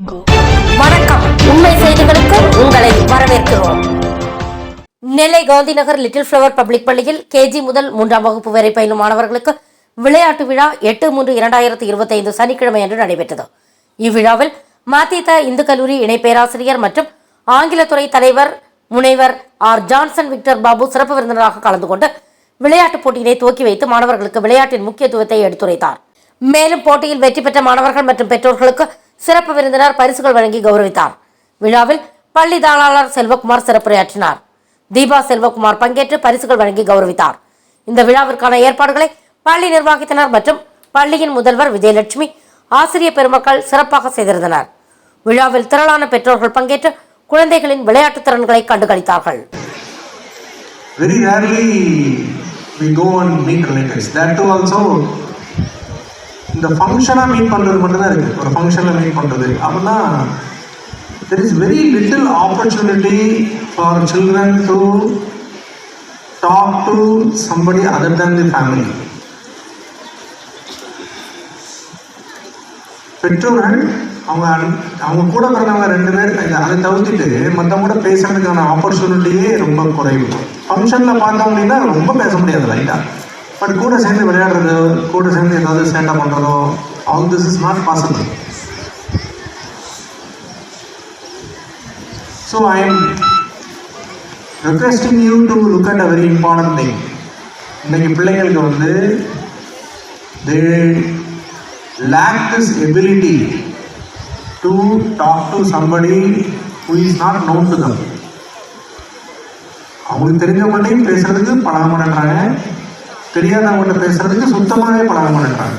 வணக்கம். உண்மை செய்திகளுக்கு உங்களை வரவேற்கிறோம். Nellai Gandhinagar Little Flower Public பள்ளியில் கேஜி முதல் மூன்றாம் வகுப்பு வரை பயிலும் மாணவர்களுக்கு விளையாட்டு விழா எட்டு மூன்று இரண்டாயிரத்தி இருபத்தைந்து சனிக்கிழமை அன்று நடைபெற்றது. இவ்விழாவில் மதித இந்து கல்லூரி இணை பேராசிரியர் மற்றும் ஆங்கிலத்துறை தலைவர் முனைவர் ஆர் ஜான்சன் விக்டர் பாபு சிறப்பு விருந்தினராக கலந்து கொண்டு விளையாட்டுப் போட்டியினை துவக்கி வைத்து மாணவர்களுக்கு விளையாட்டின் முக்கியத்துவத்தை எடுத்துரைத்தார். மேலும் போட்டியில் வெற்றி பெற்ற மாணவர்கள் மற்றும் பெற்றோர்களுக்கு சிறப்பு விருந்தினர் பரிசுகள் வழங்கி கௌரவித்தார். விழாவில் பள்ளி தாளாளர் செல்வகுமார் சிறப்புரையாற்றினார். தீபா செல்வகுமார் பங்கேற்று பரிசுகள் வழங்கி கௌரவித்தார். இந்த விழாவிற்கான ஏற்பாடுகளை பள்ளி நிர்வாகத்தினர் மற்றும் பள்ளியின் முதல்வர் விஜயலட்சுமி ஆசிரியர் பெருமக்கள் சிறப்பாக செய்திருந்தனர். விழாவில் திரளான பெற்றோர்கள் பங்கேற்று குழந்தைகளின் விளையாட்டு திறன்களை கண்டுகளித்தார்கள். Very rarely we go and meet relatives. That too also இந்த ஃபங்க்ஷனாக மீட் பண்ணுறது மட்டும்தான் இருக்குது ஒரு ஃபங்க்ஷனில் மீட் பண்ணுறது அப்படின்னா there is very little opportunity for children to talk to somebody other than the family பெற்றோர்கள் அவங்க அவங்க கூட பிறந்தவங்க ரெண்டு பேர் அதை தவிர்த்துட்டு மற்றவங்க கூட பேசுறதுக்கான ஆப்பர்ச்சுனிட்டியே ரொம்ப குறைவு. ஃபங்க்ஷனில் பார்த்தோம் அப்படின்னா ரொம்ப பேச முடியாது லைட்டாக பட் கூட சேர்ந்து விளையாடுறது கூட சேர்ந்து ஏதாவது சேட்டை பண்ணுறதோ all this is not possible so I am requesting you to look at a very important thing இன்னைக்கு பிள்ளைங்களுக்கு வந்து they lack this ability to talk to somebody who is not known to them அவங்களுக்கு தெரிஞ்சவங்கள்ட்டையும் பேசுறதுக்கு பழக மாட்டேன்றாங்க தெரியாதவங்கள்ட்ட பேசுறதுக்கு சுத்தமாகவே பழக மாட்டேன்றாங்க